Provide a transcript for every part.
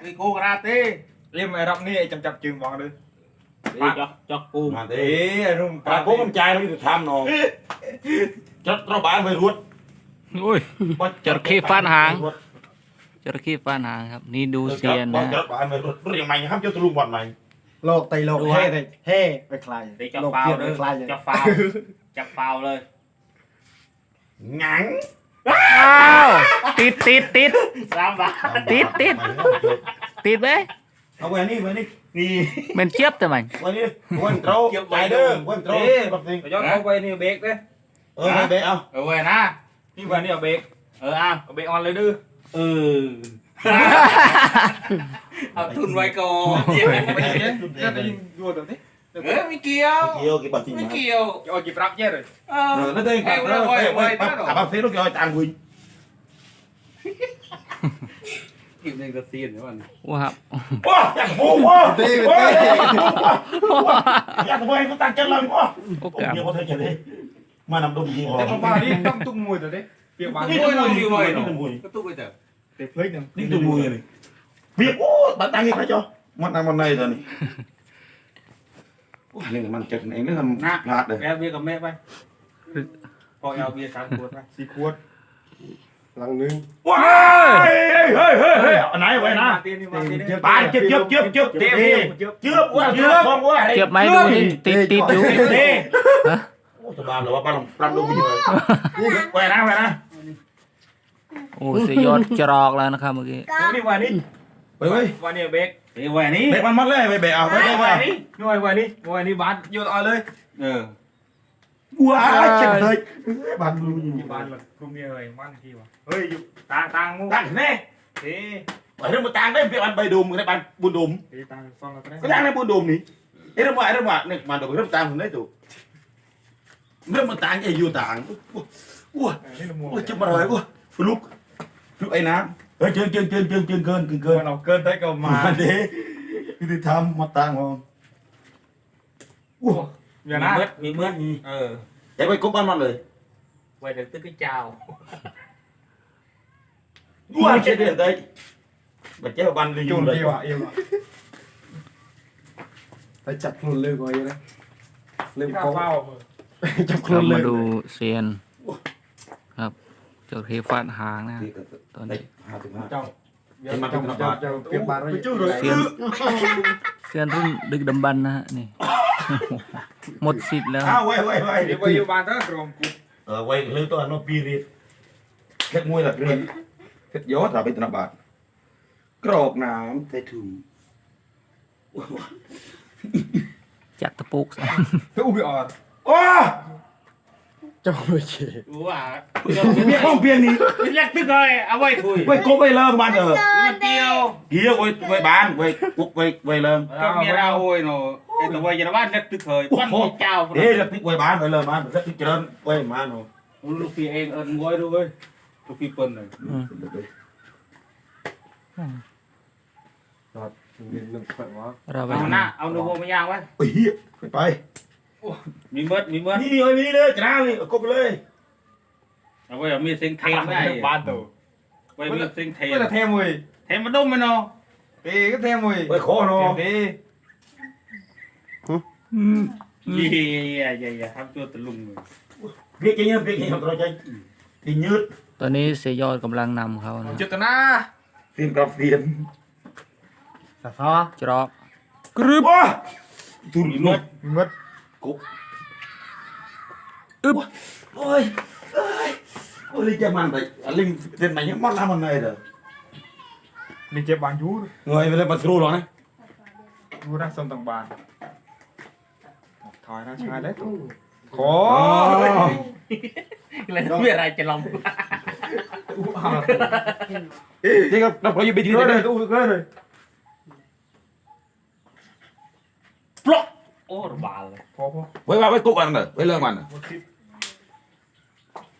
คือกูกระเต้เรียมไอ้รับนี่ไอ้จำจับจึงมองเลยจอกจอกกูมาเอ้เด้ยไอ้รุ่มปลาโก้มันใจเราอยู่ทำเนาะจัดระบายไปรวดอุ้ยจระเข้ฟาดหางจระเข้ฟ้าหางครับ นี่ดูเซียนนะจัดระบายไปรวดเรียงใหม่ครับเจ้าตะลุงวันใหม่โลกไตโลกเฮ่เลยเฮ่ไปคลายตีจะโลกฟาวเปลี่ยนเลไปยคลายเลยจะฟาวจะฟาวเลยหงัง อ้าวติดติดติด สามบาทติดติด ติดไหมเอาไว้นี่ไว้นี่นี่ เหมันเจี๊ยบแต่มัน ไว้นี่วันโตรใจเด้อวันโตรแบบนี้ย้อนเข้าไปนี่เบรกเลยเออเบ๊เอาเออเว้ยนะ นี่วันนี้เอาเบรกเอออ้าวเอาเบรกออนเลยดื้อเออ เอาทุนไว้ก่อนไม่ใช่เนี่ยจะได้ยิงดูตัวนี้ เออไม่เกี่ยวเกี่ยวกี่บาทจริงไม่นะเกี่ยวจะเอาจีบรับเยอะเลยเอเอออแล้วได้ครับแล้วไว้ไว้ปั๊บอะปั๊บเสียลูกจอยจางหุยกินเองก็เซียนเดี๋ยวมันว้าวว้าอยากโม้ว้าเด้เด้อยากโม้ให้กูตั้งใจเลยว้าโอโอ้กาสยเขาเธอจะได้มานำดมยิงแต่ผมว่านี่ต้องตุ้งมวยตัวนี้เปียกบางนี่โอ้ตัวยมวยนี่นี่ตัวมวยนี่ตัวมวยก็ตู้ไปเถอะเตะเพื่อนยังนี่ตัวมวยเลยเบียโอ้บัตรตังค์ใครจ๊อมันนั่งมันในตอนนี้โอ้ยนี่มันจัดเองนี่ทำพลาดเลยแกเบียร์กับแม่ไปพอเอาเบียร์สามขวดไปสี่ขวดหลังนึงว้ายเฮ้ยเฮ้ยเฮ้ยอันไหนไว้นะตีนี่มาตีนี่ปานเจ็บเจ็บเจ็บเจ็บเจ็บเจ็บเจ็บว่าเจ็บฟองว่าเจี๊ยบไหมดูนี่ติดติดอยู่เจ็บฮะโอ้สบายเลยว่าปานปานดูมีเลยไว้นะไว้นะโอ้เสียยอดจรอกแล้วนะครับเมื่อกี้นี่วันนี้ไปเว้ยวันนี้เบรก เฮ้ยวันนี้เบรกมันมัดเลยไปเบรกเอาไปไปไปนี่วันวันนี้วันนี้บานโยนเอาเลย เออว้าเจ็บเลยบานดูอยู่บานเลยกลุ่มนี้เลยมันที่วะเฮ้ยอยู่ตางตางมูตั้งแน่เฮ้ยไปเรื่องมาตั้งได้เปลี่ยนไปดูมึงได้บานบุญดุมเฮ้ยตางซองกันไปก็ตั้งได้บุญดุมนี่เอ้เรื่องว่าเรื่องว่าเนี่ยมันดูเรื่องตั้งผมได้ถูกเรื่องมาตั้งไอ้อยู่ต่างว้านี่ละมัวว้าจะมาอะไรวะฟลุกฟลุกไอ้น้ำ เฮ้ยเกินเกินเกินเกินเกินเกินเกินเกินเราเกินได้ก็มามาเด้คือที่ทำมาตั้งมาว้าอย่ามีนะเมืดมีเมืดเอออย่าไปกุ๊บบ้านมันเลยไว้เดี๋ยวตึ้งกระเจ้าว้าเจ็ดเดือนได้บัดเจ้าบันเลยอจูยู่นเลยที่วะเอวะไปจับคลุนเลยก่อนนะเริ่มเข้าจับคลุเรานเลมายดูเซียนครับ จระเข้ฟาดหางนะตอนนี้ห้าถึงห้าเจ้าเจ้าเจ้าเจ้าเปียกบานไปจู้เลยเซียนเซียนรุ่นดึกดำบรรพ์นะฮะนี่ หมดสิทธิ์แล้ว อ้าวไว้ไว้ไว้เดี๋ยวไปอยู่บ้านก็กรมกูเออไว้เรื่องตัวน้องปีรีดเค็ดมวยหลักเรียนเค็ดยอดถ้าไปธนบัตรกรอกน้ำใส่ถุงจัดตะปุกซะเฮ้ยอุ้ยอ่อนโอ้เจ้าไม่เฉยรู้ว่าเมียห้องเพียงนี้เป็นแรกตึ้งเลยเอาไว้คุยไว้กบไว้เลิงบ้านเออมันเดียวเกี่ยวไว้ไว้บ้านไว้กุ๊กไว้ไว้เลิงก็มีเราโอ้ยเนาะไอ้ตัวไว้ยาบ้านแรกตึ้งเคยปั้นเจ้าเอ๊ะแล้วติ๊กไว้บ้านไว้เลิงบ้านแล้วติ๊กเจริญไว้บ้านเนาะลูกพี่เองเอิญงวยด้วยลูกพี่เปิ้ลเลยหนึ่งขวดวะเราไปเอาหน้าเอาหนูโบมายางไว้ไปเฮียไปไป มีเมิดมีเมิดนี่นี่เอาไปนี่เลยจะน้านี่เอากบไปเลยเอาไว้เอามีดเซ็งแทงได้ ba tù ไว้มีดเซ็งแทง cái là theo mùi แทงมาดมมันเนาะ thì cái theo mùi ไว้ขอเนาะ Theo đi เย่เย่เย่เย่ครับตัวตะลุงเลยเรียกยังไงเรียกยังไงตัวใจตียืดตอนนี้เสียยอดกำลังนำเขานะ chưa tao na ตีนกลับเสียน là sao จรอกกรึบ ว้าตุ่นอีเมิด mất cút Ướp. Ôi Ôi Linh chép bằng tại Linh tiền này nhắm mắt ra bằng này rồi Linh chép bằng chú Người về đây bật screw rồi này Chú đang xong tầng bàn. Thôi nó sai đấy Khó. Lên biết ai chạy lòng. Thế gặp đọc bao nhiêu bên dưới này, Block. ะไรไม่อะไรจะลองที่ก็เราพออยู่ไปที่เกินไหเลนยตู้เกินเลยปลอกโอ้ระบาดเลยพอพอไว้ว่าไว้กุ๊บมันเด้อไว้เลิกมันหมดทิป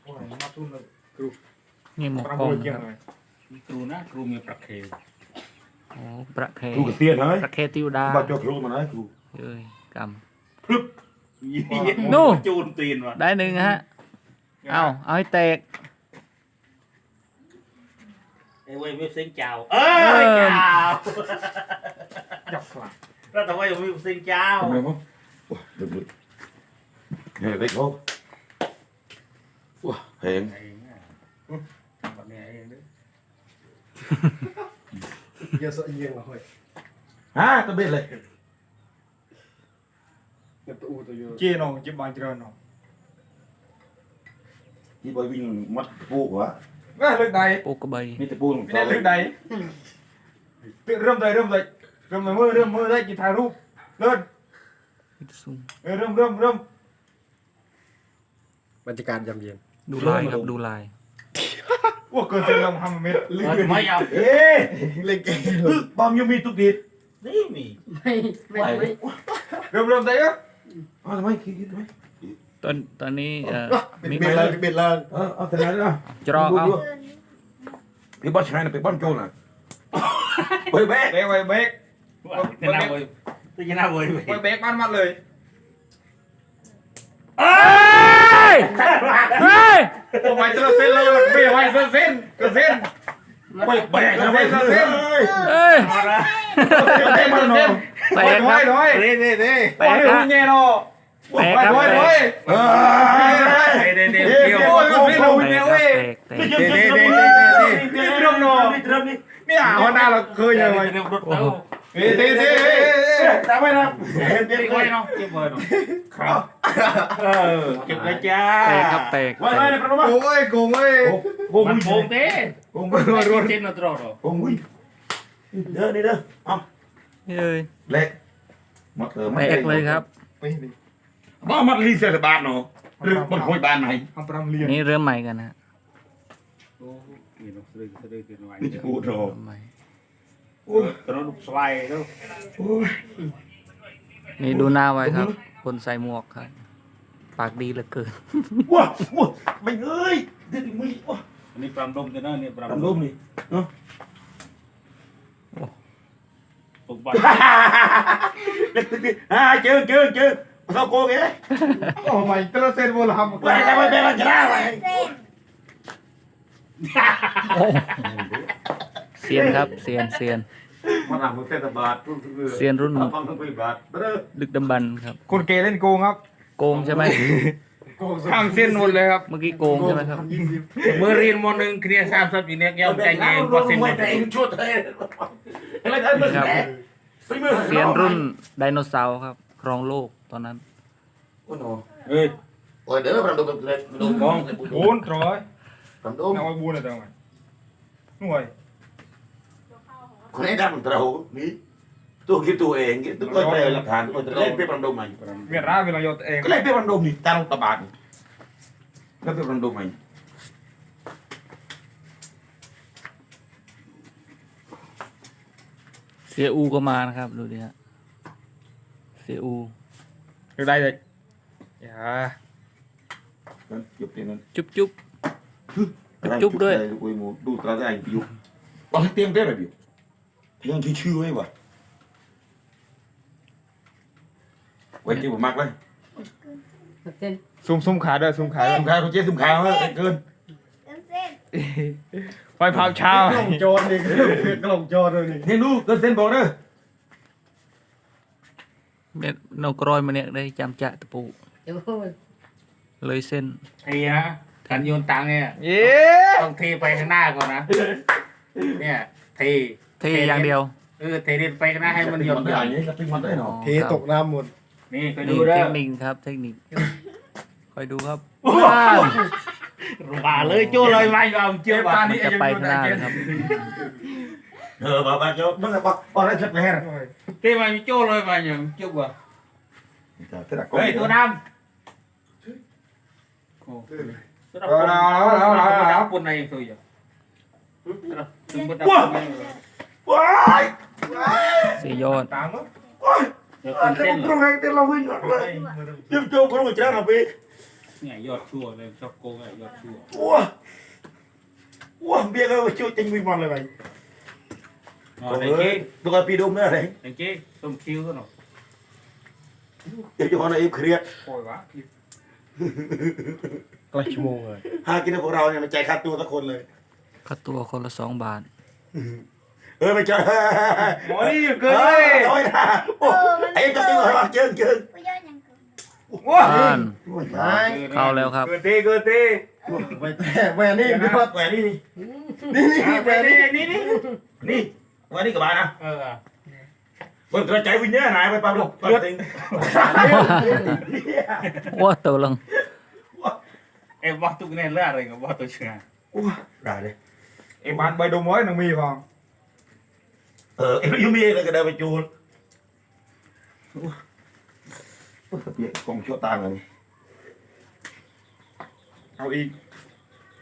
โอ้ยมาตุ้นเลยนี่หมกปรากกล้องฏเกี่ยงเลยมีครูนะครูมีประเคลโอ้ประเคครูกับเตียนเฮ้ยประเคติวดาบ้าจอครูมันเฮ้ยครูเอ้ยกนู่จูนตีนว่ะำได้หนึ่งฮะเอาเอาให้แตก ไอ้เว้ยไม่เซ็งเจ้าเออเจ้า จับขลังแล้วแต่ว่ายังไม่เซ็งเจ้า Không được không? Ủa, được được. Nghe thấy không? Ủa, hiện. ไอ้เนี่ยแบบเนี้ยเองด้วย giờ sợ nhiên là hồi À, tao biết rồi. nhập tụ tụi vô เจียนองจิบบานเจริญนอง Chỉ bởi vì mắt bu quá. แม่เลือกใดปูกระใบ Mấy cái bu ไม่ได้เลือกใดเริ่มใดเริ่มใด เริ่มใดมือเริ่มมือได้กินถ่ายรูปเริ่มมิตซุงเออเริ่มเริ่มเริ่มบรรยากาศยามเย็นดูลายครับดูลายว่าเกินเส้นลงทำเม็ดเออไม่เอา Ê! เล่นเกม Ừ, bao nhiêu mi tục địt? นี่มีไม่ไม่ไม่เริ่มเริ่มใดก็ À, thằng mày, kia, kia, thằng mày. ตอนตอนนี้เอ่อปิดมีปิดเลยปิดเลย Ờ, ờ, thằng này nữa. จรอกเอา Bị bắt hai là bị bắt trâu nè. Bởi bé. เบรกไว้เบรก จะน่าเว้ยจะน่าเว้ยไว้เบรกมันมัดเลยเอ้ยเฮ้ยโอ้ไม่เจอเส้นเลยไม่ไหวเส้นเส้นเกินเส้น Quay bè thằng mày. Sao thế? Ơi. เอ้ยมาละ Ê, mà nó. แตถอยกถคอรัยบถอยเด้เด้เด้แตกครับแง่เนาะแตกครับถอยแตถอยก Ơi. เด้เด้ Ê, เกี่ยว ê, โอ้ย không, ไม่ không, รู้ không. เนี่ยแตเว้ยกแตกเด้เด้เด้เด้เด้นี่เรื่องเนาะนี่อะหัวหน้าเราเคยยังไง เด้รถเต้าเฮ้ยเฮ้ยเฮ้ยเฮ้ย Tao mới làm. เด้ไว้เนาะเก็บไว้เนาะครับเออเก็บเลยจ้าแตกครับแตก Quay, quay, này, nó โก้ยโกงเอ้ย Cô มัน Nguy. โกงเด้ Cô มัน Nguy. รถเส้นน่ะตรอด Cô Nguy. Đưa đi đưa. Không. เอ้ย Lẹ. Mất rồi, mất แตกเลยครับไปดิ Bỏ mắt ly xe là bàn nó. Rực bằng khối bàn này. ทำปรำเลียนนี่เริ่มใหม่กันนะโอ้ยเนาะซื้อซื้อกินไว้ Đi cút rồi. เริ่มใหม่ Ôi. ตอ นลูกสไลด์แล้ว Ôi. นี่ดูหน้าไว้ครับ คนใส่หมวกครับ ปากดีเหลือเกิน Ua, ua. Mình ơi. Thế thì mình. Ua. อันนี้ปรำดมจะเนาะเนี่ยปรำ Làm ดม đôm đi. Nó. ปลุกบอล Đi, đi, đi. À, chưa, chưa, chưa. Sao cô kìa? โอ้ไม่เจอเส้นโบราณ Quay ra, quay ra, ra mày. เซียนครับเซียนเซียน Mà làm một xe tập bạt. เซียนรุ่น Không, không bị bạt. Bắt đầu. ดึกดำบรรพ์ครับคนเกย์เล่นโกงครับ โกงใช่ไหมข้างเส้นหมดเลยครับ เมื่อกี้โกงใช่ไหมครับ เมื่อเรียนมหนึ่งเคลียร์สามสิบอยู่เนี่ยยังใจเย็นพอเซ็น Mày เลย chạy chuột đây. Thế là thấy mình Dạ. nè. Thấy mình เซียนรุ่นไดโนเสาร์ครับ ครองโลกตอนนั้น Ôi nó. เฮ้ย Ôi, đỡ làm đôm lên. Đôm con. โบนร้อย Làm เอา đôm. ไว้บูนอะไรต่างหน่วย Con ấy đang trâu. Ní. Tôi kia tôi eng. Tôi coi đây là thằng. Tôi lên bếp làm đôm mày. เวียดร้าเวลาโยตเอง Cái lên bếp làm đôm đi. Tao tập bạt. Lên bếp làm đôm mày. เสียอูก็มานะครับ ดูดิฮะเสียอู được đây rồi dạ Lên, chụp tiền lên. จุ๊บจุ๊บ Cái này Chụp chụp ด้วย đây, quay một đu ra cái ảnh chụp. Bao cái tiếng thế là biểu. Thì anh chưa chưa ấy bà. Quay kia một mặt đây. เส้นซุ่มซุ่มขาด้วยซุ่มขาด้วย Thùng khai con chết thùng khai hết cái cơn. ไฟเผาเช้า กล่องโจรนี่กล่องโจรเลยนี่ Nên đu cơn sen bỏ đó. เม็ดนกรอยมาเนี่ยได้จำจะตะปูเดี๋ยวเลยเส้น ไอ้ฮะการโยนตังค์เนี่ยเย้ต้องเทไปข้างหน้าก่อนนะ เนี่ยเทเท อย่างเดียว เออเทดินไปข้างหน้าให้มันหยด Cái หยด ảnh ấy là tinh mặt đấy อ๋อ nó. เทตกน้ำหมดนี่ไปดูนี่เด้เทอคนิคครับ เทคนิคคอยดูครับว่าเลยโจ้เลยไม่ยอมเชื่อเจ็บว่าตามันนี่จะไปข้างหน้าเลยครับ Ờ bà bà cho nó là bà bà đây rất lẹ rồi. เทมาโจ้เลยมาอย่างเชื่อว่า Thế là เฮ้ย có ตัว gì ด đó. ำตัวดำตัวดำปุ่นในตัวอยู่ถึงปุ่น ดำ Ôi! เสียยอดตามมั้งเดี๋ยวเป็น Thế เส้น không hay tên là huynh rồi. Nhưng châu có người chết là vì เนี่ยยอดชั่วเลยชอบโกงไอ้ยอดชั่ว Ủa Ủa biết ơi chưa tranh mình mòn lại mày อ๋อในเจ๊ Tôi coi video nữa đấy ในเจ๊ต้มคิ้วก็หน่อย Để cho con này im khriết โอยวะใกล้ชั่วโมงเลย Hai cái nó của เราเนี่ยมันใจค่าตัวทุกคนเลยค่าตัวคนละสองบาท เออไปเจอหมอนี่เกิเกินนเลยโอ้ยนะโอ้ไอ้จะจริงเหรอเจิงเจิงว้าอ่านโอ้ยไอ้เข้าแล้วครับ เกินเต้เกินเต้ไปแต่แหวนนี่พี่ว่าแหวนนี่นี่นี่นี่แหไปวนนี่นี่นี่นี่นี่แหวนนี่กับบานนะเออเปิดกระจายวิญญาณหายไปปั๊บลูกเปิดติงว้าตัวลังเอ็มว่าตุกเนี่ยเลือดอะไรกับว่าตัวเชื่อโอ้ยได้เลยไอ้บ้านใบดมไว้นังมีพอง เออไอ้ยูมีเลยก็ได้ไปจูนโอ้ยเปียกกองชั่วตางเลยเอาอีก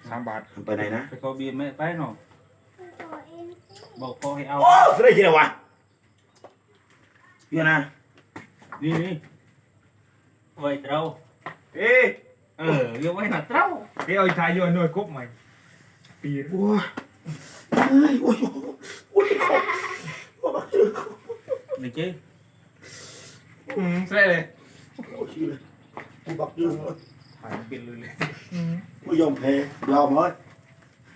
สามบาทไปไหนนะ ไปเขาเบียร์ไม่ไปหนอบอกพ่อให้เอาโอ้สุดได้ยินวะเพี่ยนะนี่นี่ไว้เต้าเอ้ยเออเดี๋ยวไว้หน้าเต้าเอ้ยเอาชายโยนหน่วยกบใหม่ปีโอ้ยเฮ้ยโอ้ยโอ้ยโอ้ยบัก เจอนี่เจ๊อืมใช่เลยโอ้ยเลยกูบักเจอหายเป็นเลยเลยไม่ยอมแพ้ยอมเลย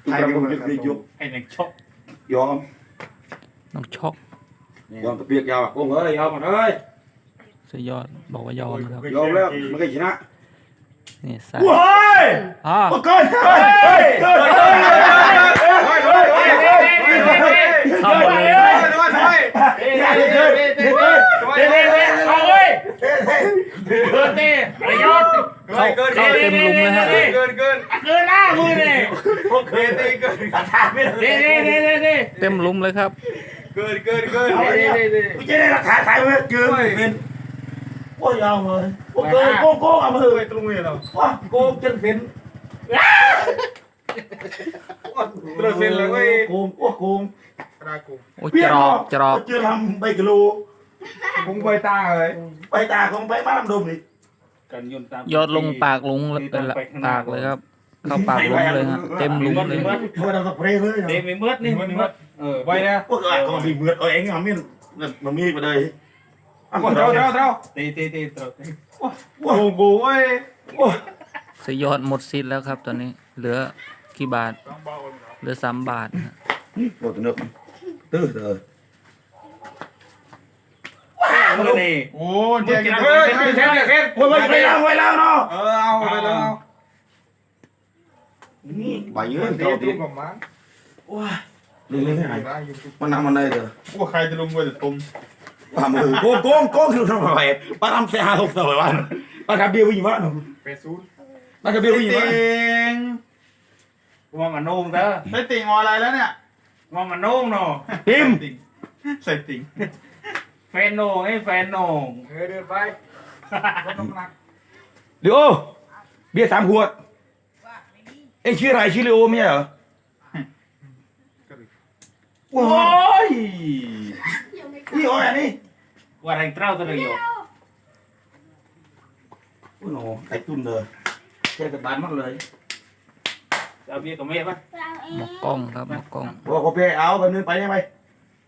ใครเป็นคนจะยุบให้หนึ่งช็อกยอมน้องช็อกยอมตะเปียกยาวอะโอ้เอ้ยยอมหมดเอ้ยสุดยอดบอกว่ายอมนะครับยอมแล้วมันก็ชนะนี่สาโอ้ยอ่าโอ้ยเกินเกินเกินเกินเกินเข้าหมด เลยเอาเว้ยเกินเต้ระยศเข้าเข้าเต็มลุมเลยฮะเกินเกินเกินหน้ามือเนี่ยเกินเกินเด้เด้เด้เด้เด้เต็มลุมเลยครับเกินเกินเกินเด้เด้เด้กูจะได้ราคาขายมันเกินเป็นโอ้ยเอาเลยโอ้เกินโกงโกงเอามาเถไปอะตรงนี้เราว้าโกงจนเป็น เราเซ็นเลยเว้ยโกงโอ้โกงรากูโอ้ยจรอกจรอกเจอทำใบกิโลพุงใบตาเลยใบตาของใบบ้านดมนี่กันยนตามยอดลงปากลุงเลยปากเลยครับ เข้าปากลุงเลยฮะเต็มลุมเลยเขาไปทำสเปรย์เลยเด้ไม่เมื่อนี่ไม่เมื่อเออไว้นะพวกอะไรก็มีเมือดเออเอ็งเอามีดมันมีไปเลยเท่าเท่าเท่าเต้เต้เต้เต้โอ้โหเว้ยสุดยอดหมดสิทธิ์แล้วครับตอนนี้เหลือ กี่บาทเหลือสามบาทนะฮะโดดเนื้อตื้อเถอะมือนี่โอ้เจ๊งเฮ้ยเซ็นเซ็นโอ้ยไปแล้วไปแล้วเนาะเออเอาไปแล้วนี่ใบเยอะเดี๋เท่ายวที่ตุ้มกับมันเรื่องนี้ไงมันนำมันเลยเถอะว่าใครจะลงมือจะตุ้มว่ามือโกงโกงโกงคือทำอะไรป้าทำเสียหายหกตัววันป้าทำเบี้ยวิ่งวะหนูเป็ดซูนป้าทำเบี้ยวิ่งวะง ว่ามันนุ่งเด้อไม่ติงออะไรแล้วเนี่ยว่ามันนุ่งเนาะพิมใส่ติงแฟนโหนงไอ้แฟนโหนงเออเดินไปรถน้ำหนักเดี๋ยวเบี้ยสามขวดเอ้ชื่ออะไรชื่อเลโอไม่ใช่เหรอโอ้ยนี่โอ้ยอันนี้ว่าแรงเต้าตัวเดียวโอ้โหไอ้ตุ้นเลยแค่กับบานมากเลย เอาเบียร์กับเมียป่ะหมกกล้องครับหมกกล้องบอกเขาไปเอาแบบนึงไปได้ไหม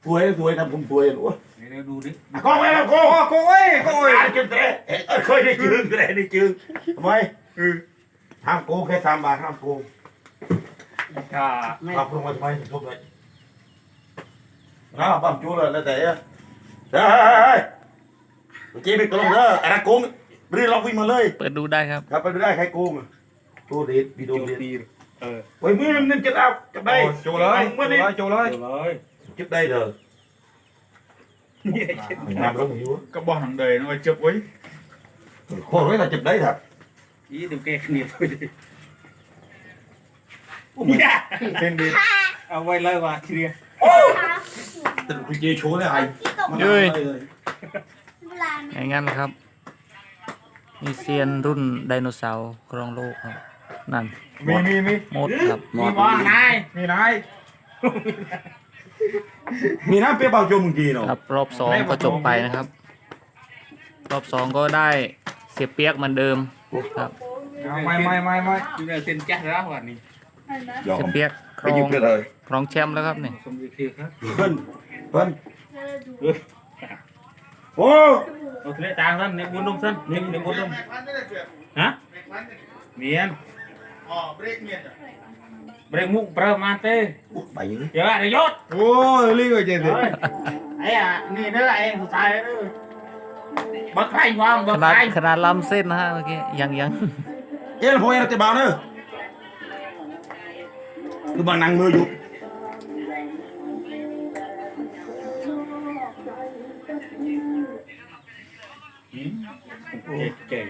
สวยสวยทำผมสวยโอ้ยเดี๋ยวดูดิก็ไปแล้วก็โอ้โก้ยโก้ยอ่านจนเตะเคยได้จืงได้ได้จืงทำไมห้ามโกงแค่สามบาทห้ามโกงค่ะเอาลงมาทำไมทุบเลยอ้าวปั๊มจูเลยแล้วแต่เฮ้ยเมื่อกี้ไปกลงเด้ออะไรโกงรีเราวิ่งมาเลย เปิดดูได้ครับ ครับไปดูได้ใครโกงตัวเด็ดพี่โดโจนมเด็ดตี เออโอ้ยมือมันจะเอาจับได้โจเลยโจเลยโจเลยเดี๋ยวเลยจับได้เด้อน้ำร้อนอยู่ก็บอกหนังเดยน้อยจับไว้โคตรไว้แต่จับได้ครับอีเดี๋ยวแกขนีบไปดิเส้นดีเอาไว้เลยว่าเคลียร์แต่คุณเจโชว์เลยไอ้เย้ย อย่างงั้นครับ มีเซียนรุ่นไดโนเสาร์ครองโลกครับ นั่นมีมีมีหมดครับมีบ้างนายมีนายมีน้ำเปรี้ยวเบาโจมึงดีเนาะครับรอบสองก็จบไปนะครับ รอบสองก็ได้เสียเปียกเหมือนเดิมครับไม่ไม่ไม่ไม่อยู่ในเส้นจักรแล้ววันนี้ยอเสียมเปียกคไปรอยิงงกันเลยครองแชมป์แล้วครับนี่สมบูรณ์เคลียร์ครับเพิ่นเพิ่นโอ้โอเคต่างกันเนี่ยบุญดมสั้นเนี่ยเนี่ยบุญดมฮะเมียนอ๋อเบรกเมียนเบรงมุกเบรมาเต้อุ๊ยไปอยังนี้เดี๋ยวอะไรยศโอ้ยรีบไปเจนสิเฮ้ย អប្រេកមានប្រេកមុខប្រើម៉ាទេអូបាយយើអរយត់អូលីក៏ចេះទេអីអានេះនេះឯងស្អាយទៅបើខ្លាញ់ផងបើខ្លាញ់ខ្នាតឡំសេនណាគេយ៉ាងយ៉ាងអេលហួយរត់ទៅបោនទៅគឺបើណាំងមើលយប់អឺកែកែ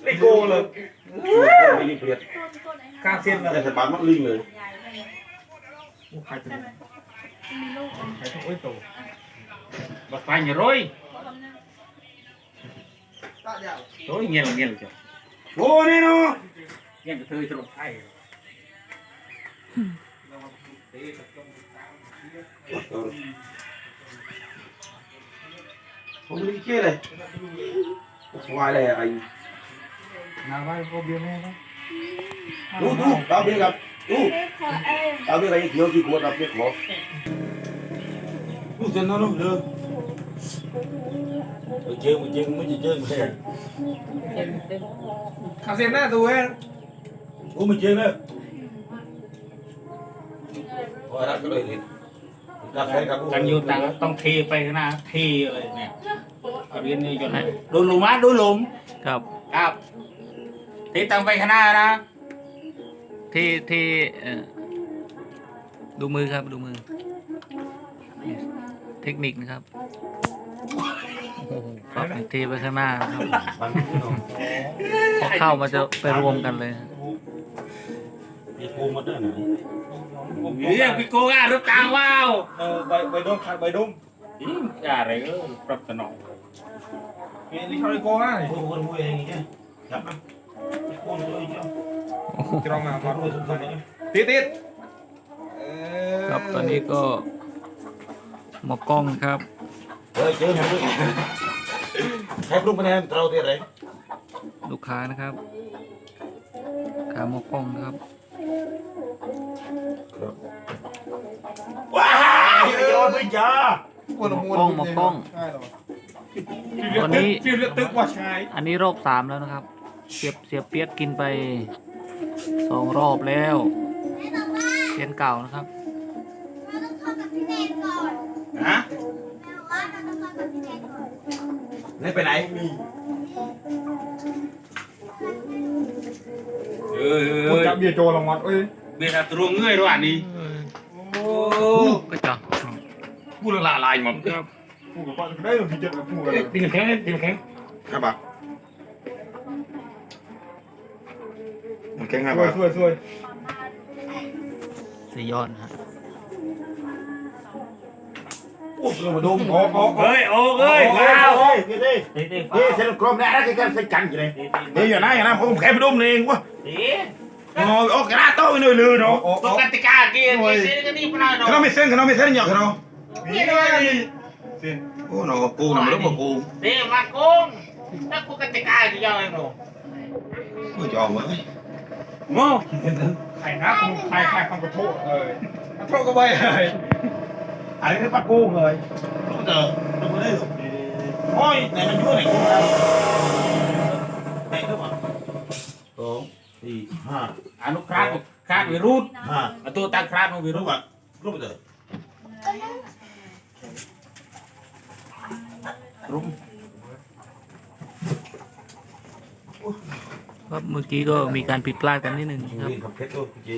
Lấy cô là ca xiên là phải bán mắt linh rồi khai từ khai thông ối tổ bật tay nhờ rồi rồi nghe là nghe là chưa vô nên nó nghe cái thơi cho nó thay รลิงเคยทาไม่โก้เลยไม่ยิงเปลียดกล้าเส้นเลยแต่สบายมันลิงเลยใครจะใค รต้องโอ้ยโตบักไปอย่าร้อยร้อยเงี้ยเงี้ยเลยจ้ะโอ้นี่เนาะเงี้ยจะเธอจะลงไพ่ผมลิงเจ๊เลยวายเลยไอ้นาไว้พวกเบียร์แม่นะดูดูตาเบี้ยกับดูตาเบี้ยอะไรเขียวกี่ขวดตาเบี้ยขอดูเส้นนั่นเด้อไปเจอมึงเจอมึงจะเจอมึงแค่ขับเส้นหน้าตัวเองกูมึงเจอเนอะโอ้ยรักก็เลยนี่รักใครกับกูกันอยู่ต่างต้องเทไปข้างหน้าเทเลยเนี่ยเอาเรียนนี่จนไหนดูหลุมอะดูหลุมครับ ครับเทตังไปข้างหน้านะที่ที่เอ่อดูมือครับดูมือ เทคนิคนะครับโอ้โหปรับทีไปข้างหน้านะครับบังพี่น้องพอเข้ามาจะไปรวมกันเลย มีกูมาด้วยนะเรียกพี่โก้อะรถกลางว้าวเออใบใบดมใบดมอีอะไรก็ปรับสนองมีลิชอริโก้ง่ายกูคนกูเองอย่างเงี้ยจับนะกูเลยจ้ะจะลองมากูวัดรู้สึกยังไงติดติดครับตอนนี้ก็หมอกล้องครับเฮ้ยเจอมันด้วยแค่ปรุงคะแนนเราที่ไหนลูกค้านะครับขาหมอกล้องนะครับ ว้ายโยนไปจ้าคนละมวลกล้องมากล้อง ใช่หรอวันนี้ ชื่อเลือดตึกว่าชายอันนี้รอบสามแล้วนะครับ เสียบเสียบเปียกกินไปสองรอบแล้วเซียนเก่านะครับเราต้องเข้ากับพี่แดงก่อนฮะแม่บอกว่าเราต้องเข้ากับพี่แดงก่อนนี่ไปไหน เอ้ยคนเอ้ยจับเบียร์โจลงวัดเอ้ยเบียร์ตรงเงยด้วยนี่โอ้ก็จะกูละลายหมดครับผู้กับป้าได้หรือพี่เจ็ดกับผู้กันตีนแข็งตีนแข็งครับบ่มันแข็งครับช่วยช่วยช่วยสุดยอดนะ ฮะ โอ้ยมาดู โอ้โอ้ เฮ้ยโอ้เอ้ย เฮ้ย ว้าว เฮ้ยเฮ้ยเฮ้ย ตีตี เฮ้ยเส้นกลมเนี่ยอะไรกันเส้นกันอยู่เลยเฮ้ยอย่านะอย่านะผมแค่ไปดูมันเองวะ ตี โอ้ยโอ้กระดาษโต้ไปหน่อยเลยเนาะ โอ้ ตัว โอ้ กติกาเกมนี่สิกันนี่พนัน ขนมไม่เส้นขนมไม่เส้นหยอกขนม นี่เลยสิ โอ้หนอกูน่ะมันรู้ว่ากู ตีมาโกงถ้ากูกติกาจะยังไงหนู กูจะออกมา โง่ ใครนะกูใครใครคำขอโทษเลยขอโท ษก็ไปเลยอะไรคือปลากูเลยรู้เจอรู้ไม่ได้หรอกโอ้ยไหนมันยั่วไหนกูแล้วไหนก็มาสองสี่ห้าอนุคราชคราชวิรุธห้าตัวตั้งคราชวิรุรู้ธป่ะรู้เจอรู้ครับเมื่อกี้ก็มีการผิดพลาดกันนิดหนึ่งครับ กับเพชรตัวจี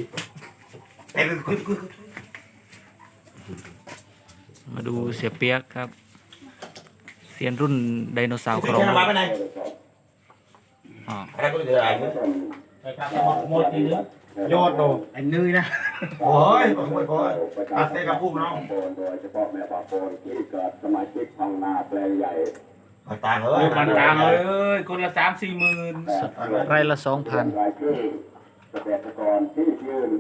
เอ็นคือคือ มาดูเสียเปียกครับเซียนรุ่นไดโนเสาร์คือครองแค่มาไปไหนอ๋อใครก็เดือดอะไรเนี่ยครับหมดทีนี้ยอดโนไอ้นื้อนะโอ้ยโอ้ยโอ้ยตัดเส้นกับพุ่มน้องโดยเฉพาะแม่ปะโคนที่เกิดสมาชิกห้องนาแปลงใหญ่มาตายเลเอ้ยยมันตามเลยเอ้ยคนละสามสี่หมื่นไร่ละสองพันรายชื่อเกษตรกรที่ยื่น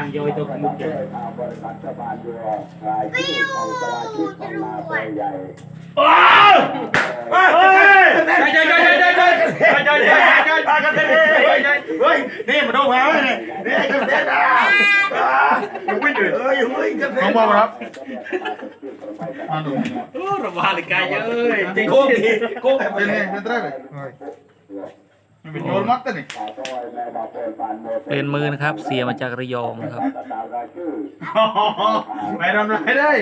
างโยยตัวมุกเจออบริษัทบาลยูรายชื่อของสมาชิกของนาเปใหญ่ระบาดเลยกายเอ้ยติโค้งดิโค้งแบบนี้ มันเป็นโยนมัดกันนี่เปลี่ยนมือนะครับ เสียมาจากระยองนะครับ ไปทำไรได้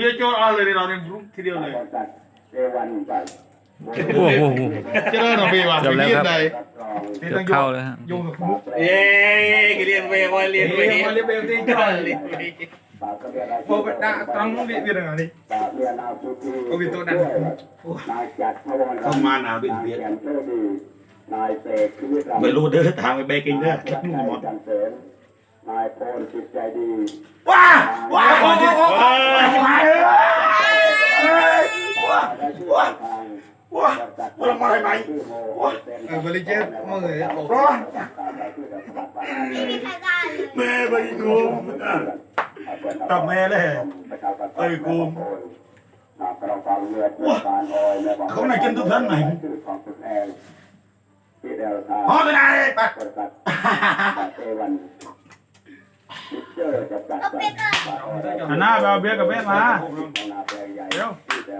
เยอะโจรเอาเลยเราเนี่ยทีเดียวเลยโอ้โหเจริญหน่อยพี่ว่ะจบแล้วครับไปเกือบเข้าเลยฮะโยงกับมุกเอ้ยเรียนเวไว้เรียนเวเรียนมาเรียนเบลตีจ้อยเรียนเวโบกด่าตรังเรียนเรียนอะไรนี่โอ้ยตัวนั้นเข้ามาหนาเป็นเบียด นายเสกชีวิตรัไม่รู้เด้อทางไปเบรกินเด้อหมดจันเสนนายพลจิตใจดี ว้าว้าโอ้โหว้าว้าว้าว้าว้ามาไหนว้าเออบริเจตมือร้อนแม่ไปกูมตับแม่เลยไปกูมเขาไหนกันทุกท่านไหน ที่เดลทาฮอไปไหนไปบริษัทเอวันเจอกับจัดก็เป็นก็หันหน้าไปเอาเบียร์กับแม่มาเดี๋ยว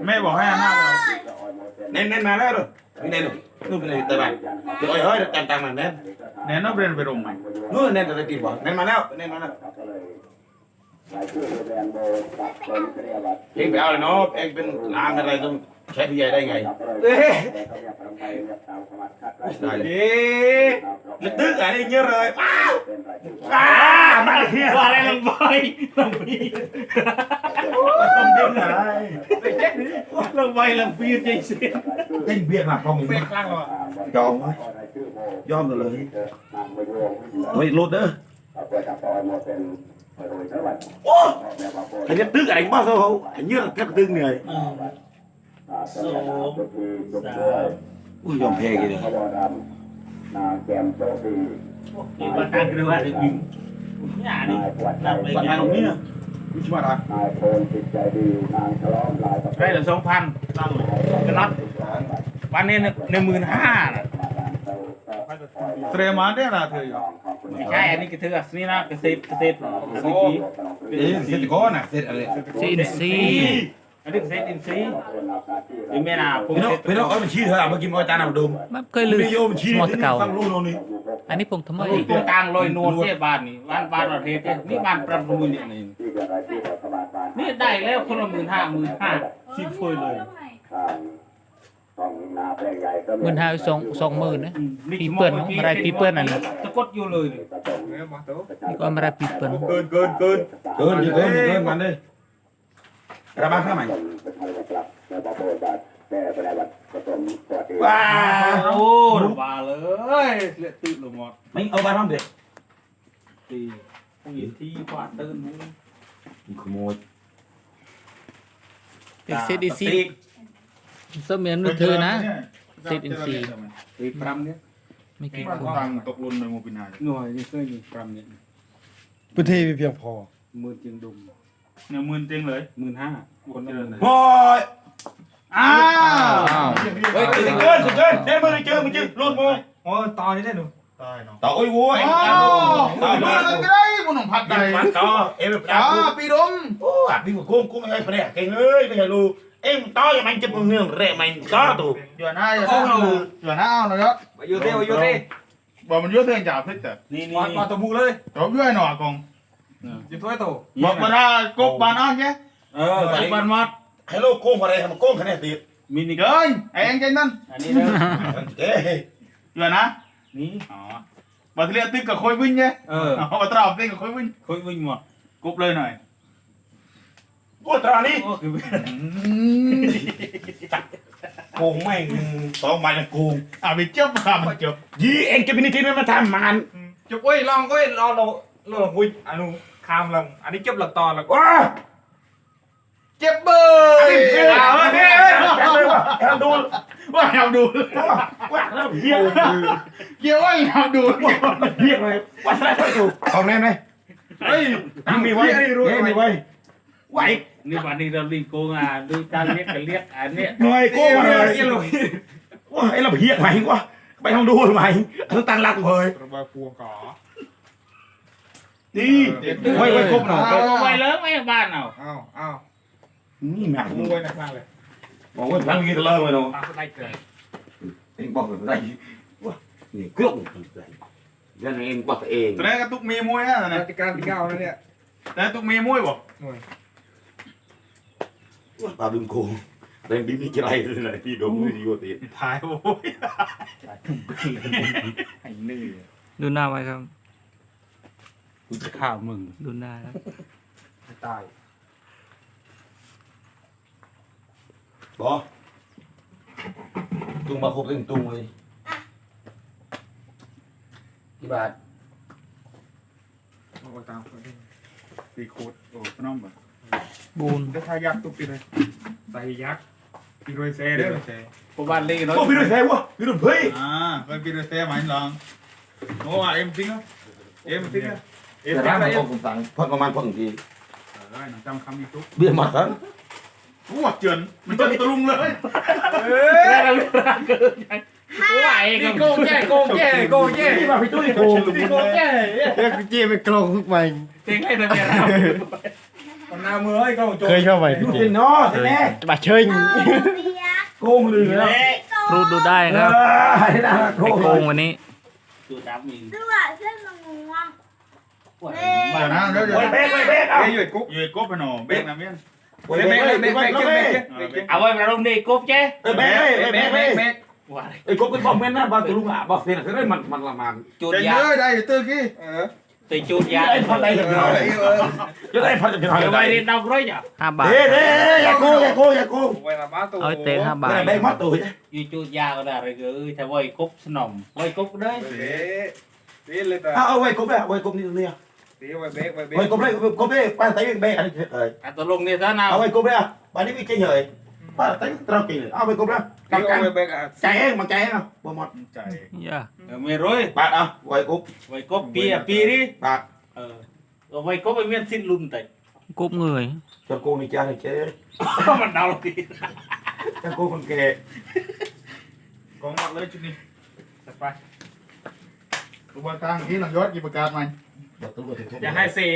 แม่บอกให้หันหน้าไปเอาเน้นเน้นมาแล้วดูนี่เน้นดูนู่นเป็นแต่บ้านเดี๋ยวเฮ้ยตังตังมาเน้นแน่นอนเรียนไปโรงใหม่นู่นเน้นแต่ตีบ่เน้นมาแล้วเน้นมาแล้วรายชื่อแดนโบกับคนเรียบัตรเองไปเอาเลยเนาะเองเป็นล้างอะไรต้อง แค่พี่ใหญ่ได้ไงได้เลย Ê, Mình tức ở đây nhớ rồi Wow À, mày kia Qua làm vơi. Làm viên Làm viên này Mày chết Làm vơi làm viên dây xin เล่นเบียดมาพอมึง Mày khăn rồi. ยอมไหมยอมกันเลยเฮ้ยรุดเด้อ Anh nhớ tức ở đây bao sao không? Anh nhớ là tức tương này. Ờ. สองสามอุ้ยยอมแพ้กี่เดียวพบดำนางแกมโชคดีนี่มาตั้งกันว่าจะยิงอย่านี่นายปวดใจวันนั้นตรงนี้นะวิชมาดานายโพลจิตใจดีนางฉลองลายประได้ลือสองพันกระนัดวันนี้หนึ่งหมื่นห้าเตรียมมาได้นะเธออยู่ไม่ใช่อันนี้กระเทือกนี่นะเกษตรเกษตรเมื่อกี้เอ๊ะเสร็จก่อนนะเสร็จอะไรเซีนซีอันนี้เกษตรอินทรีย์ หรือแม่นาผมพี่น้องเสร็จพี่น้องเอาบัญชีเธอเมื่อกี้มาจานเอาดมมันเคยลืมไม่โยบัญชีสมอตะเก่าฟังรู้โน่นนี่อันนี้ผมทำไมตรงกลางลอยนวลที่บ้านนี่บ้านบ้านประเทศนี่บ้านประมูลเนี่ยนี่ที่เกิดรายชื่อรัฐบาลบานนี่ได้แล้วคนละหมื่นห้าหมื่นห้าสิบเฟยเลยต้องนาแปลงใหญ่ก็หมื่นห้าสองสองหมื่นนะปีเปิ้ลเนอะอะไรปีเปิ้ลนั่นน่ะตะกดอยู่เลยเนี่ยมาโต๊ะนี่ก็มาได้ปีเปิ้ลเกินเกินเกินเกินเกินเกินมันเลย ระบายข้าใหม่เป็นไทยครับแม่บาโบบัตแต่ปฏิบัติผสมสวัสดีว้าโอ้ระบาเลยเลือดตื้นลงหมดไม่เอาบ้านทำเด็กตีผู้หญิงที่กวาดตื้นขโมยเป็นเซตอินซีเสมียนมือถือนะเซตอินซีตีปรำเนี่ยไม่กี่บ้านคนตังตกลุนในโมบินาหน่วยนี่เคยอยู่ปรำเนี่ยพื้นที่มีเพียงพอหมื่นจึงดุม เนี่ยหมื่นเต็งเลยหมื่นห้าคนละหมื่นโอ้ยอ้าวเฮ้ยเกินเกินเด้มือเจอมึงเจอลุดมือโอ้ตอนนี้ได้หนูตายเนาะต่อโอ้ยโว้ยอ้าวมาเลยก็ได้บุญของพัดได้ได้มันต่อเอ็มอ่าจ้าปีดมโอ้ยพี่กุ้งกุ้งไอ้พระเก่งเลยไม่ใช่ลูกเอ็มต่อยังมันจะมึงเนื่องเร่มันต่อตัวอยู่หน้าอย่าเอาอยู่หน้าเอาเลยครับอยู่ที่อยู่ที่บอกมันยุ่งเรื่องจ่าพิษแต่นี่นี่มาตัวบุกเลยจบด้วยหน่อกอง อยู่ถ้วยโตบอกมาถ้ากบบ้านอ้อนแค่เออไปบ้านมัดให้ลูกกุ้งอะไรทำกุ้งคะแนนติดมินิเกินไอ้เองใจนั่นอันนี้นะเอ้ยอยู่นะนี่อ๋อมาทะเลตึกกับคอยวิ่งไงเออเอามาตราบเต้นกับคอยวิ่งคุยวิ่งหมดกบเลยหน่อยกูตรานี้โอ้คือโกงแม่งสองใบละโกงอะไปเจ็บขามันเจ็บยี่เอ็งจะเป็นนิติมันมาทำมันจบเอ้ยลองเอ้ยลองลองลองคุยอันนู้ คามลังอันนี้เจ็บหลักตอนหลักว้าเจ็บเบยเฮ้ยเอาเฮ้ยเฮ้เฮ้ยยเฮ้ยทำดูว่าทำดูว้าแล้วเฮียเกี่ยวว่าทำดูเฮียเลยว้าใส่ไปดูของแน่ไหมเฮ้ยตั้งมีไว้เฮ้ยมีไว้ไหวนี่วันนี้เราลีโกงอะดูการเรียกกันเรียกอันเนี้ยหน่อยโก้มาเลยว้าไอ้เราเพี้ยไหมวะไปห้องดูไหมต้องตั้งรักเลยระบายพวงก่อ นี่ไว้ไว้ครบหน่อยเอาไว้เลิกไม่บ้านเอาอ้าวอ้าวนี่แม่ขโมยหนักๆเลยบอกว่าทำกินเลิกเลยเนาะปากได้เกินเองบอกอะไรวะนี่เครื่องอะไรยันเองบอกเองตัวนั้นก็ตุกมีมวยฮะนะติการติก้าวนั่นเนี่ยแต่ตุกมีมวยบ่ปาดึงโกงเล่นดิ้นนี่จะไรเลยพี่ดมดีกว่าตีถ่ายโอ้ยไอ้นี่ดูหน้าไว้ครับ กูจะฆ่ามึงดูหน้าครับตายบอตุ้งมาครบตึงตุ้งเลยกี่บาทโอ้ตามคนตีโคตรโอ้น้องบ่บูนได้ทายักษ์ตุกปีเลยใส่ยักษ์ปีโรยเซ่เด้อพบ้านลีเนาะโอ้พี่ด้วยแท้วะพี่ด้วยเฮ้ยอ่าเป็นปีโรยเซ่หมายลองโอ้เอ็มจริงเหรอเอ็มจริงเหรอเอ็ม แต่จริร้างนเหรมัอนเอ็มผมสั่งพักประมาณพักทีได้หนังจำคำนี้ทุกเบี้ยมาครับกูว่าเจินมันเจินตะลุงเลยแรกเรื่องเกินไหวกันโกงแย่โกงแย่โกงแย่พี่มาพี่ตุ้ยโกงโกงแย่เรียกเจไปกลองทุกใบเต็งให้ทำไมเราคนหน้ามือให้โกงโจเคยเข้าไปพี่เจพี่น้อใช่ไหมมาเชยเปียกโกงเลยนะรูดดูได้ครับให้ได้โกไอ้งโกงวันนี้ดูดำมีด้วยเส้นมะม่วง เดี๋ยวนะเดี๋ยวเดี๋ยวไว้เบรกไว้เบรกเอาเอ้ยอยู่กุ๊กอยู่กุ๊กไปหนอเบรกนะเมียนไว้เบรกเลยเบรกเบรกเบรกเอาไว้เราลงดีกบเจ้เบรกเลยเบรกเลยเบรกว่าไอ้กบเป็นบอกแม่นนะบางตัวลุงอะบอกเสียงคือมันมันละมันจูดใจยาเยอะได้อยู่ตื้อกี้เออตีจูดยาไอ้พันได้ยังไงจะได้พันจะเป็นอะไรเอาไว้เรียนดาวร้อยจ้ะห้าบาทเด้เด้อย่าโกงอย่าโกงอย่าโกงเวลาบ้าตัวเอาไอ้เตะห้าบาทแบงมัดตัวอยู่จูดยาก็ได้เลยคือถ้าไว้กบสนมไว้กบได้เด้เด้เลยแต่เอาเอาไว้กบเลยไว้กบนี่เนี่ยเด้ไว้เบรกไว้เบรกไว้กบเลยกบเลยป้าไต่เบรกอันนี้เอ้ยอัตลงเนี่ยซะนะเอาไว้กบเลยป้านี่ไม่เก่งเลยป้าไต่ตรองเก่งเลยเอาไว้กบเลยเด้กำกันไว้เบรกอะใจเองมาใจเองอะบ่หมดใจย่าไม่ร้อยบาทเอาไว้กบไว้กบปีอะปีนี่บาทเออเอาไว้กบไปเมียนสิ้นลุนแต่ กบเงยจะโกงนี่จ้าเนี่ยเจ๊มันดาวทีจะโกงคนแก่กองหมดเลยจุดนี้จัดไปตัวบอลกลางนี้หลังยอดกี่ประกาศใหม่ เดี๋ยวตัวก็ถึงอย่าให้เสี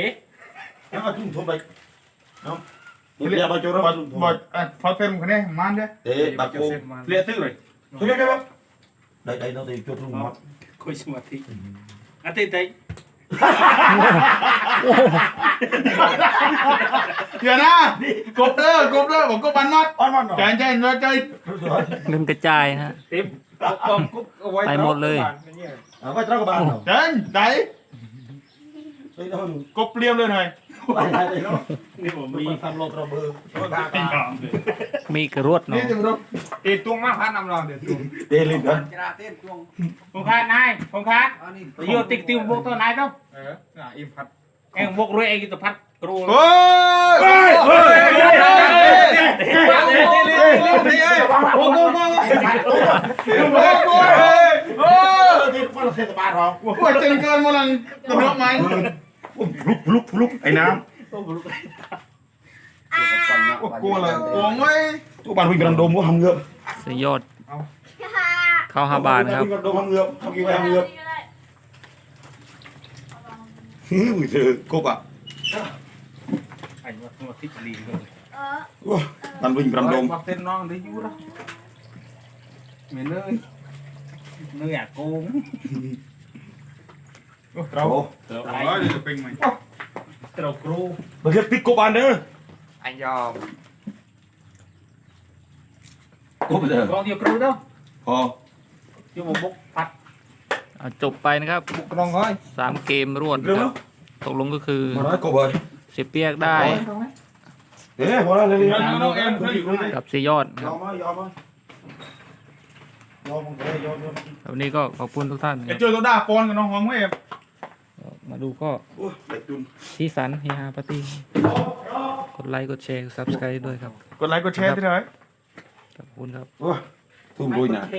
แล้วก็ทุ่มทุ่มไปเนาะเรียกมาโจรบอมาลทุ่มทุ่มบอลอะพอเต็มคนนี้มันเด้เอ๊ะบาโกงเรียกตื้อเลยทุกอย่างครับได้ได้เราได้โจรทุ่มหมดคุยสมาธิอาทิตย์ไหนเดี๋ยวนะกบเด้อกบเด้อผมก็บันมัดอ้อนมันหน่อยใจใจใจใจเงินกระจายนะฮะเต็มกบกุ๊กเอาไว้ไปหมดเลย เอาไว้ตรากับบ้านเนาะใจใจไปนอนกบเปรี้ยวเลยหน่อยไปได้เลยเนาะนี่ผมมีมีทำโลตระเบิดมีกระรวดเนาะนี่จะรู้ตีตุ้งมาพันนำเราเดี๋ยวตุ้งเตะลินกันผมขาดนายผมขาดโยติ๊กติ้วพวกตัวไหนต้องเอออะอิมพัดเอ็งพวกรวยเอ็งกิตพัดครูโอ้ยเฮ้ยเฮ้ยเฮ้ยเฮ้ยโอ้โหโอ้โหโอ้โหโอ้ที่มันเทศบาลเราโหเจนเกินมาลังตำรวจไหมลุกลุกลุกไอ้น้อ่าโอ้กลัวเลยโอ้ยำทุกบ้านวิ่งไปทำโดมก็ทำเงือบสยอดค่ะเข้าห้าบาทนะครับวิ่งไปทำโดมทำเงือบทำกี่ไปทำเงือบฮึ่มเธอกบอะไอ้ว่าสมาธิลีเลยเออว้ามันวิ่งไปทำโดมบอกเต้นน้องได้ยูละเหม็นเลยเนื้อโกง เราโอ้เติมเราไอ้เดี๋ยวเป็นไหมเติมครูมันคือติดกบอันเด้อไอ้ยอมกบเด้อกองเดียวครูเด้อพออยู่บกพัดเอาจบไปนะครับบุกน้องก้อยสามเกมรวดเร็วครับ ตกลงก็คือมาได้กบเลยเสียเปียกได้เอ๊ะพอแล้วเลยน้องเอ็มเฮ้ยกับเสียยอดคยรัอบมไหมยอมไหมยอมมึงเลยยอมยอม วันนี้ก็ขอบคุณทุกท่านคจะรับเจอตัวด่าปอ มาดูก็โอ้ยเด็กจุนที่สันเฮฮาปาร์ตี้กดไลค์กดแชร์กดซับสไครต์ด้วยครับ กดไลค์กดแชร์ที่ไหนขอบคุณครับโอ้ยทุ่มรุยนะเท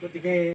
กุติเก